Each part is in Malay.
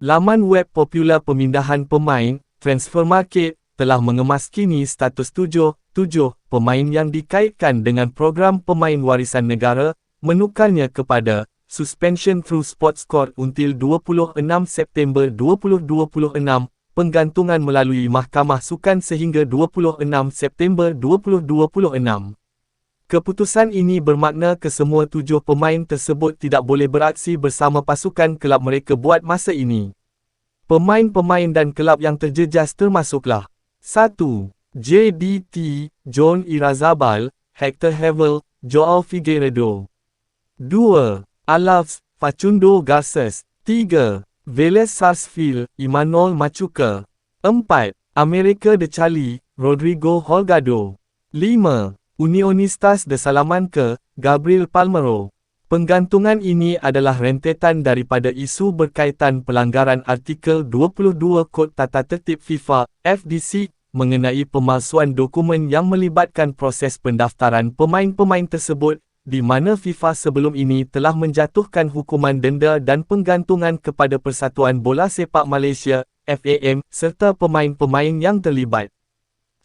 Laman web popular pemindahan pemain, Transfermarkt, telah mengemaskini status tujuh, tujuh pemain yang dikaitkan dengan program pemain warisan negara, menukarnya kepada Suspension through Sports Court until 26 September 2026, penggantungan melalui Mahkamah Sukan sehingga 26 September 2026. Keputusan ini bermakna kesemua tujuh pemain tersebut tidak boleh beraksi bersama pasukan kelab mereka buat masa ini. Pemain-pemain dan kelab yang terjejas termasuklah 1. JDT, John Irazabal, Hector Havel, Joao Figueiredo 2. Alavs, Facundo Garces 3. Vélez Sarsfield, Imanol Machuca 4. America de Chali, Rodrigo Holgado 5. Unionistas de Salamanca, Gabriel Palmero Penggantungan ini adalah rentetan daripada isu berkaitan pelanggaran artikel 22 Kod Tata Tertib FIFA, FDC, mengenai pemalsuan dokumen yang melibatkan proses pendaftaran pemain-pemain tersebut di mana FIFA sebelum ini telah menjatuhkan hukuman denda dan penggantungan kepada Persatuan Bola Sepak Malaysia, FAM, serta pemain-pemain yang terlibat.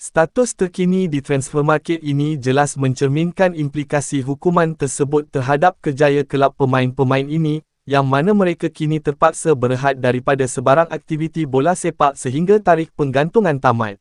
Status terkini di Transfermarkt ini jelas mencerminkan implikasi hukuman tersebut terhadap kejaya kelab pemain-pemain ini, yang mana mereka kini terpaksa berehat daripada sebarang aktiviti bola sepak sehingga tarikh penggantungan tamat.